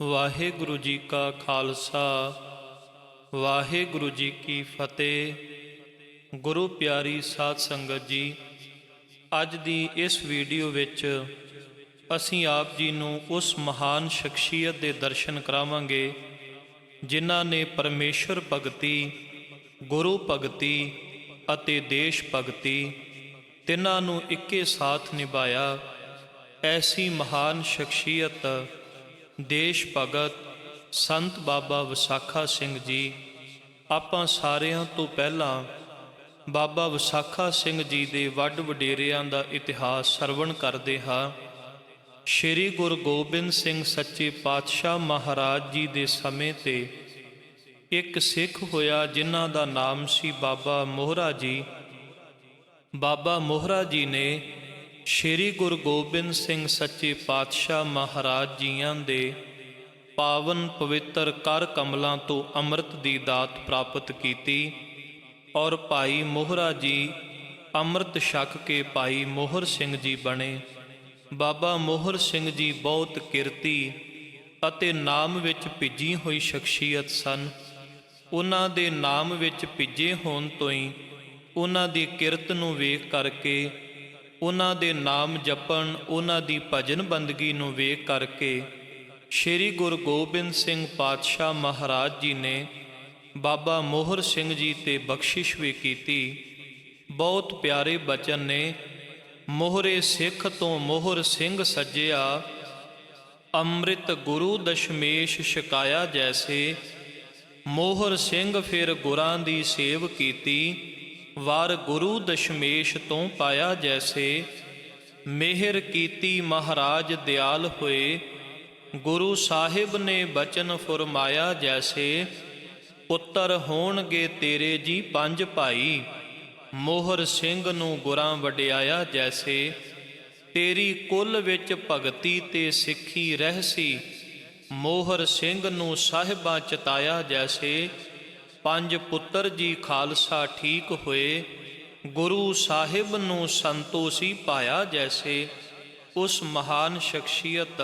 ਵਾਹਿਗੁਰੂ ਜੀ ਕਾ ਖਾਲਸਾ, ਵਾਹਿਗੁਰੂ ਜੀ ਕੀ ਫਤਿਹ। ਗੁਰੂ ਪਿਆਰੀ ਸਾਧ ਸੰਗਤ ਜੀ, ਅੱਜ ਦੀ ਇਸ ਵੀਡੀਓ ਵਿੱਚ ਅਸੀਂ ਆਪ ਜੀ ਨੂੰ ਉਸ ਮਹਾਨ ਸ਼ਖਸੀਅਤ ਦੇ ਦਰਸ਼ਨ ਕਰਾਵਾਂਗੇ, ਜਿਨ੍ਹਾਂ ਨੇ ਪਰਮੇਸ਼ਰ ਭਗਤੀ, ਗੁਰੂ ਭਗਤੀ ਅਤੇ ਦੇਸ਼ ਭਗਤੀ ਤਿੰਨਾਂ ਨੂੰ ਇੱਕੇ ਸਾਥ ਨਿਭਾਇਆ। ਐਸੀ ਮਹਾਨ ਸ਼ਖਸੀਅਤ ਦੇਸ਼ ਭਗਤ ਸੰਤ ਬਾਬਾ ਵਿਸਾਖਾ ਸਿੰਘ ਜੀ, ਆਪਾਂ ਸਾਰਿਆਂ ਤੋਂ ਪਹਿਲਾਂ ਬਾਬਾ ਵਿਸਾਖਾ ਸਿੰਘ ਜੀ ਦੇ ਵੱਡ ਵਡੇਰਿਆਂ ਦਾ ਇਤਿਹਾਸ ਸਰਵਣ ਕਰਦੇ ਹਾਂ। ਸ਼੍ਰੀ ਗੁਰੂ ਗੋਬਿੰਦ ਸਿੰਘ ਸੱਚੇ ਪਾਤਸ਼ਾਹ ਮਹਾਰਾਜ ਜੀ ਦੇ ਸਮੇਂ ਤੇ ਇੱਕ ਸਿੱਖ ਹੋਇਆ ਜਿਨ੍ਹਾਂ ਦਾ ਨਾਮ ਸੀ ਬਾਬਾ ਮੋਹਰਾ ਜੀ। ਬਾਬਾ ਮੋਹਰਾ ਜੀ ਨੇ ਸ਼੍ਰੀ ਗੁਰੂ ਗੋਬਿੰਦ ਸਿੰਘ ਸੱਚੇ ਪਾਤਸ਼ਾਹ ਮਹਾਰਾਜ ਜੀਆਂ ਦੇ ਪਾਵਨ ਪਵਿੱਤਰ ਕਰ ਕਮਲਾਂ ਤੋਂ ਅੰਮ੍ਰਿਤ ਦੀ ਦਾਤ ਪ੍ਰਾਪਤ ਕੀਤੀ ਔਰ ਭਾਈ ਮੋਹਰਾ ਜੀ ਅੰਮ੍ਰਿਤ ਛਕ ਕੇ ਭਾਈ ਮੋਹਰ ਸਿੰਘ ਜੀ ਬਣੇ। ਬਾਬਾ ਮੋਹਰ ਸਿੰਘ ਜੀ ਬਹੁਤ ਕਿਰਤੀ ਅਤੇ ਨਾਮ ਵਿੱਚ ਭਿੱਜੀ ਹੋਈ ਸ਼ਖਸੀਅਤ ਸਨ। ਉਹਨਾਂ ਦੇ ਨਾਮ ਵਿੱਚ ਭਿੱਜੇ ਹੋਣ ਤੋਂ ਹੀ ਉਹਨਾਂ ਦੀ ਕਿਰਤ ਨੂੰ ਵੇਖ ਕਰਕੇ ਉਹਨਾਂ ਦੇ ਨਾਮ ਜਪਣ, ਉਹਨਾਂ ਦੀ ਭਜਨ ਬੰਦਗੀ ਨੂੰ ਵੇਖ ਕਰਕੇ ਸ਼੍ਰੀ ਗੁਰੂ ਗੋਬਿੰਦ ਸਿੰਘ ਪਾਤਸ਼ਾਹ ਮਹਾਰਾਜ ਜੀ ਨੇ ਬਾਬਾ ਮੋਹਰ ਸਿੰਘ ਜੀ ਤੇ ਬਖਸ਼ਿਸ਼ ਵੀ ਕੀਤੀ। ਬਹੁਤ ਪਿਆਰੇ ਬਚਨ ਨੇ। ਮੋਹਰੇ ਸਿੱਖ ਤੋਂ ਮੋਹਰ ਸਿੰਘ ਸੱਜਿਆ, ਅੰਮ੍ਰਿਤ ਗੁਰੂ ਦਸ਼ਮੇਸ਼ ਸ਼ਿਕਾਇਆ ਜੈਸੇ। ਮੋਹਰ ਸਿੰਘ ਫਿਰ ਗੁਰਾਂ ਦੀ ਸੇਵ ਕੀਤੀ। ਵਾਰ ਗੁਰੂ ਦਸ਼ਮੇਸ਼ ਤੋਂ ਪਾਇਆ ਜੈਸੇ, ਮਿਹਰ ਕੀਤੀ ਮਹਾਰਾਜ ਦਿਆਲ ਹੋਏ, ਗੁਰੂ ਸਾਹਿਬ ਨੇ ਬਚਨ ਫਰਮਾਇਆ ਜੈਸੇ ਪੁੱਤਰ ਹੋਣਗੇ ਤੇਰੇ ਜੀ ਪੰਜ ਭਾਈ, ਮੋਹਰ ਸਿੰਘ ਨੂੰ ਗੁਰਾਂ ਵਡਿਆਇਆ ਜੈਸੇ, ਤੇਰੀ ਕੁੱਲ ਵਿੱਚ ਭਗਤੀ ਤੇ ਸਿੱਖੀ ਰਹਿਸੀ ਮੋਹਰ ਸਿੰਘ ਨੂੰ ਸਾਹਿਬਾਂ ਚਤਾਇਆ ਜੈਸੇ ਪੰਜ ਪੁੱਤਰ ਜੀ ਖਾਲਸਾ ਠੀਕ ਹੋਏ, ਗੁਰੂ ਸਾਹਿਬ ਨੂੰ ਸੰਤੋਸ਼ੀ ਪਾਇਆ ਜੈਸੇ। ਉਸ ਮਹਾਨ ਸ਼ਖਸੀਅਤ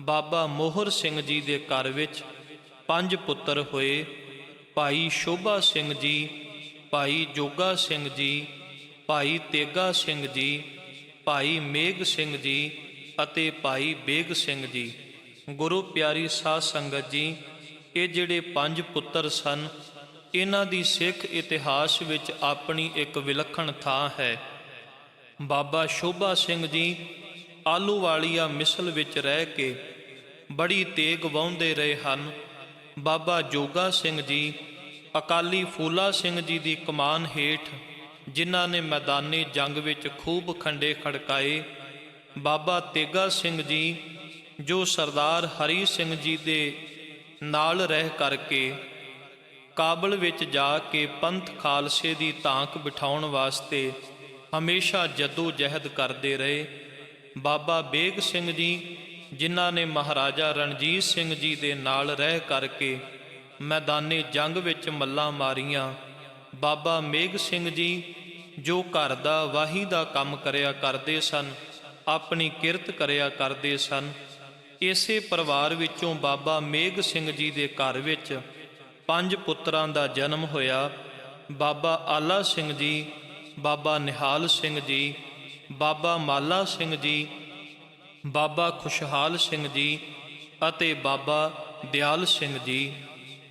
ਬਾਬਾ ਮੋਹਰ ਸਿੰਘ ਜੀ ਦੇ ਘਰ ਵਿੱਚ ਪੰਜ ਪੁੱਤਰ ਹੋਏ, ਭਾਈ ਸ਼ੋਭਾ ਸਿੰਘ ਜੀ, ਭਾਈ ਜੋਗਾ ਸਿੰਘ ਜੀ, ਭਾਈ ਤੇਗਾ ਸਿੰਘ ਜੀ, ਭਾਈ ਮੇਘ ਸਿੰਘ ਜੀ ਅਤੇ ਭਾਈ ਬੇਗ ਸਿੰਘ ਜੀ। ਗੁਰੂ ਪਿਆਰੀ ਸਾਧ ਸੰਗਤ ਜੀ, ਇਹ ਜਿਹੜੇ ਪੰਜ ਪੁੱਤਰ ਸਨ ਇਹਨਾਂ ਦੀ ਸਿੱਖ ਇਤਿਹਾਸ ਵਿੱਚ ਆਪਣੀ ਇੱਕ ਵਿਲੱਖਣ ਥਾਂ ਹੈ। ਬਾਬਾ ਸ਼ੋਭਾ ਸਿੰਘ ਜੀ ਆਲੂਵਾਲੀਆ ਮਿਸਲ ਵਿੱਚ ਰਹਿ ਕੇ ਬੜੀ ਤੇਗ ਵਾਹੁੰਦੇ ਰਹੇ ਹਨ। ਬਾਬਾ ਜੋਗਾ ਸਿੰਘ ਜੀ, ਅਕਾਲੀ ਫੂਲਾ ਸਿੰਘ ਜੀ ਦੀ ਕਮਾਨ ਹੇਠ ਜਿਨ੍ਹਾਂ ਨੇ ਮੈਦਾਨੀ ਜੰਗ ਵਿੱਚ ਖੂਬ ਖੰਡੇ ਖੜਕਾਏ, ਬਾਬਾ ਤੇਗਾ ਸਿੰਘ ਜੀ, ਜੋ ਸਰਦਾਰ ਹਰੀ ਸਿੰਘ ਜੀ ਦੇ ਨਾਲ ਰਹਿ ਕਰਕੇ ਕਾਬਲ ਵਿੱਚ ਜਾ ਕੇ ਪੰਥ ਖਾਲਸੇ ਦੀ ਧਾਂਕ ਬਿਠਾਉਣ ਵਾਸਤੇ ਹਮੇਸ਼ਾ ਜਦੋ ਜਹਿਦ ਕਰਦੇ ਰਹੇ। ਬਾਬਾ ਬੇਗ ਸਿੰਘ ਜੀ, ਜਿਨ੍ਹਾਂ ਨੇ ਮਹਾਰਾਜਾ ਰਣਜੀਤ ਸਿੰਘ ਜੀ ਦੇ ਨਾਲ ਰਹਿ ਕਰਕੇ ਮੈਦਾਨੇ ਜੰਗ ਵਿੱਚ ਮੱਲਾਂ ਮਾਰੀਆਂ। ਬਾਬਾ ਮੇਘ ਸਿੰਘ ਜੀ, ਜੋ ਘਰ ਦਾ ਵਾਹੀ ਦਾ ਕੰਮ ਕਰਿਆ ਕਰਦੇ ਸਨ, ਆਪਣੀ ਕਿਰਤ ਕਰਿਆ ਕਰਦੇ ਸਨ। ਇਸੇ ਪਰਿਵਾਰ ਵਿੱਚੋਂ ਬਾਬਾ ਮੇਘ ਸਿੰਘ ਜੀ ਦੇ ਘਰ ਵਿੱਚ ਪੰਜ ਪੁੱਤਰਾਂ ਦਾ ਜਨਮ ਹੋਇਆ। ਬਾਬਾ ਆਲਾ ਸਿੰਘ ਜੀ, ਬਾਬਾ ਨਿਹਾਲ ਸਿੰਘ ਜੀ, ਬਾਬਾ ਮਾਲਾ ਸਿੰਘ ਜੀ, ਬਾਬਾ ਖੁਸ਼ਹਾਲ ਸਿੰਘ ਜੀ ਅਤੇ ਬਾਬਾ ਦਿਆਲ ਸਿੰਘ ਜੀ।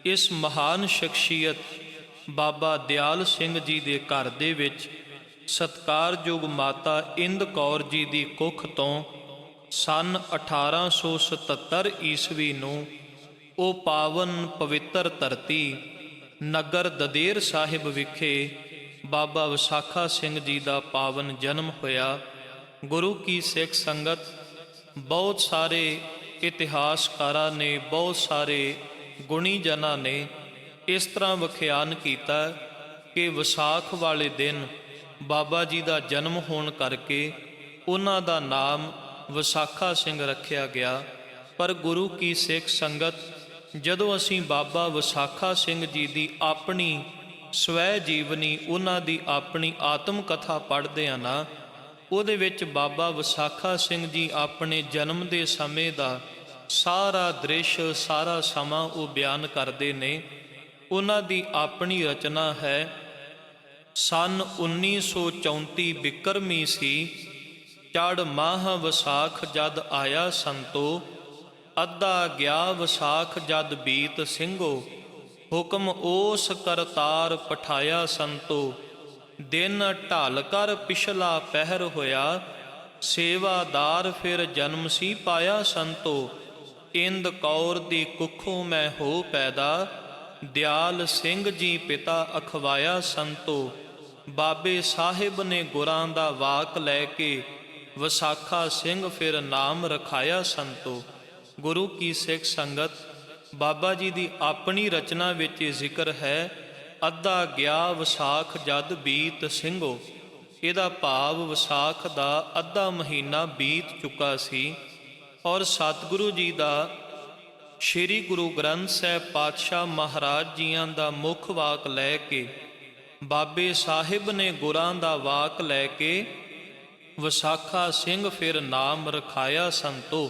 ਇਸ ਮਹਾਨ ਸ਼ਖਸੀਅਤ ਬਾਬਾ ਦਿਆਲ ਸਿੰਘ ਜੀ ਦੇ ਘਰ ਦੇ ਵਿੱਚ ਸਤਕਾਰਯੋਗ ਮਾਤਾ ਇੰਦ ਕੌਰ ਜੀ ਦੀ ਕੁੱਖ ਤੋਂ ਸਨ 1877 ਈਸਵੀ ਨੂੰ ਉਹ ਪਾਵਨ ਪਵਿੱਤਰ ਧਰਤੀ, ਨਗਰ ਦਦੇਰ ਸਾਹਿਬ ਵਿਖੇ ਬਾਬਾ ਵਿਸਾਖਾ ਸਿੰਘ ਜੀ ਦਾ ਪਾਵਨ ਜਨਮ ਹੋਇਆ। ਗੁਰੂ ਕੀ ਸਿੱਖ ਸੰਗਤ ਬਹੁਤ ਸਾਰੇ ਇਤਿਹਾਸਕਾਰਾਂ ਨੇ, ਬਹੁਤ ਸਾਰੇ ਗੁਣੀ ਜਨਾਂ ਨੇ ਇਸ ਤਰ੍ਹਾਂ ਵਿਖਿਆਨ ਕੀਤਾ ਕਿ ਵਿਸਾਖ ਵਾਲੇ ਦਿਨ ਬਾਬਾ ਜੀ ਦਾ ਜਨਮ ਹੋਣ ਕਰਕੇ ਉਹਨਾਂ ਦਾ ਨਾਮ ਵਿਸਾਖਾ ਸਿੰਘ ਰੱਖਿਆ ਗਿਆ। ਪਰ ਗੁਰੂ ਕੀ ਸਿੱਖ ਸੰਗਤ ਜਦੋਂ ਅਸੀਂ ਬਾਬਾ ਵਿਸਾਖਾ ਸਿੰਘ ਜੀ ਦੀ ਆਪਣੀ ਸਵੈ ਜੀਵਨੀ, ਉਹਨਾਂ ਦੀ ਆਪਣੀ ਆਤਮ ਕਥਾ ਪੜ੍ਹਦੇ ਆ ਨਾ, ਉਹਦੇ ਵਿੱਚ ਬਾਬਾ ਵਿਸਾਖਾ ਸਿੰਘ ਜੀ ਆਪਣੇ ਜਨਮ ਦੇ ਸਮੇਂ ਦਾ ਸਾਰਾ ਦ੍ਰਿਸ਼, ਸਾਰਾ ਸਮਾਂ ਉਹ ਬਿਆਨ ਕਰਦੇ ਨੇ। ਉਹਨਾਂ ਦੀ ਆਪਣੀ ਰਚਨਾ ਹੈ, ਸਨ 1934 ਬਿਕਰਮੀ ਸੀ ਚੜ ਮਾਹ ਵਿਸਾਖ ਜਦ ਆਇਆ ਸੰਤੋ ਅੱਧਾ ਗਿਆ ਵਿਸਾਖ ਜਦ ਬੀਤ ਸਿੰਘੋ, ਹੁਕਮ ਓਸ ਕਰਤਾਰ ਪਠਾਇਆ ਸੰਤੋ। ਦਿਨ ਢਲ ਕਰ ਪਿਛਲਾ ਪਹਿਰ ਹੋਇਆ, ਸੇਵਾਦਾਰ ਫਿਰ ਜਨਮ ਸੀ ਪਾਇਆ ਸੰਤੋ। ਇੰਦ ਕੌਰ ਦੀ ਕੁੱਖੋਂ ਮੈਂ ਹੋ ਪੈਦਾ, ਦਿਆਲ ਸਿੰਘ ਜੀ ਪਿਤਾ ਅਖਵਾਇਆ ਸੰਤੋ। ਬਾਬੇ ਸਾਹਿਬ ਨੇ ਗੁਰਾਂ ਦਾ ਵਾਕ ਲੈ ਕੇ ਵਿਸਾਖਾ ਸਿੰਘ ਫਿਰ ਨਾਮ ਰਖਾਇਆ ਸੰਤੋ। ਗੁਰੂ ਕੀ ਸਿੱਖ ਸੰਗਤ, ਬਾਬਾ ਜੀ ਦੀ ਆਪਣੀ ਰਚਨਾ ਵਿੱਚ ਜ਼ਿਕਰ ਹੈ, ਅੱਧਾ ਗਿਆ ਵਿਸਾਖ ਜਦ ਬੀਤ ਸਿੰਘੋ। ਇਹਦਾ ਭਾਵ ਵਿਸਾਖ ਦਾ ਅੱਧਾ ਮਹੀਨਾ ਬੀਤ ਚੁੱਕਾ ਸੀ। ਔਰ ਸਤਿਗੁਰੂ ਜੀ ਦਾ ਸ੍ਰੀ ਗੁਰੂ ਗ੍ਰੰਥ ਸਾਹਿਬ ਪਾਤਸ਼ਾਹ ਮਹਾਰਾਜ ਜੀਆਂ ਦਾ ਮੁੱਖ ਵਾਕ ਲੈ ਕੇ, ਬਾਬੇ ਸਾਹਿਬ ਨੇ ਗੁਰਾਂ ਦਾ ਵਾਕ ਲੈ ਕੇ, ਵਿਸਾਖਾ ਸਿੰਘ ਫਿਰ ਨਾਮ ਰਖਾਇਆ ਸੰਤੋ।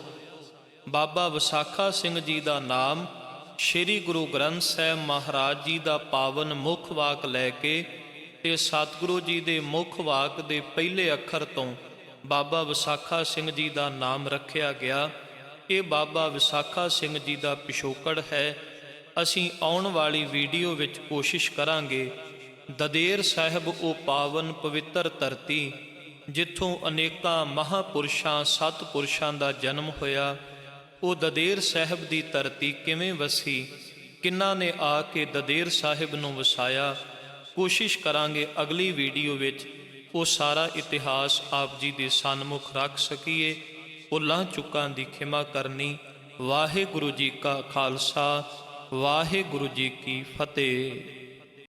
ਬਾਬਾ ਵਿਸਾਖਾ ਸਿੰਘ ਜੀ ਦਾ ਨਾਮ ਸ੍ਰੀ ਗੁਰੂ ਗ੍ਰੰਥ ਸਾਹਿਬ ਮਹਾਰਾਜ ਜੀ ਦਾ ਪਾਵਨ ਮੁੱਖ ਵਾਕ ਲੈ ਕੇ ਤੇ ਸਤਿਗੁਰੂ ਜੀ ਦੇ ਮੁੱਖ ਵਾਕ ਦੇ ਪਹਿਲੇ ਅੱਖਰ ਤੋਂ ਬਾਬਾ ਵਿਸਾਖਾ ਸਿੰਘ ਜੀ ਦਾ ਨਾਮ ਰੱਖਿਆ ਗਿਆ। ਇਹ ਬਾਬਾ ਵਿਸਾਖਾ ਸਿੰਘ ਜੀ ਦਾ ਪਿਛੋਕੜ ਹੈ। ਅਸੀਂ ਆਉਣ ਵਾਲੀ ਵੀਡੀਓ ਵਿੱਚ ਕੋਸ਼ਿਸ਼ ਕਰਾਂਗੇ। ਦਦੇਰ ਸਾਹਿਬ ਉਹ ਪਾਵਨ ਪਵਿੱਤਰ ਧਰਤੀ ਜਿੱਥੋਂ ਅਨੇਕਾਂ ਮਹਾਪੁਰਸ਼ਾਂ, ਸਤਪੁਰਸ਼ਾਂ ਦਾ ਜਨਮ ਹੋਇਆ। ਉਹ ਦਦੇਰ ਸਾਹਿਬ ਦੀ ਧਰਤੀ ਕਿਵੇਂ ਵਸੀ? ਕਿੰਨਾ ਨੇ ਆ ਕੇ ਦਦੇਰ ਸਾਹਿਬ ਨੂੰ ਵਸਾਇਆ? ਕੋਸ਼ਿਸ਼ ਕਰਾਂਗੇ ਅਗਲੀ ਵੀਡੀਓ ਵਿੱਚ ਉਹ ਸਾਰਾ ਇਤਿਹਾਸ ਆਪ ਜੀ ਦੇ ਸਨਮੁਖ ਰੱਖ ਸਕੀਏ। ਉਹ ਲਾਹ ਚੁੱਕਾਂ ਦੀ ਖਿਮਾ ਕਰਨੀ। ਵਾਹਿਗੁਰੂ ਜੀ ਕਾ ਖਾਲਸਾ, ਵਾਹਿਗੁਰੂ ਜੀ ਕੀ ਫਤਿਹ।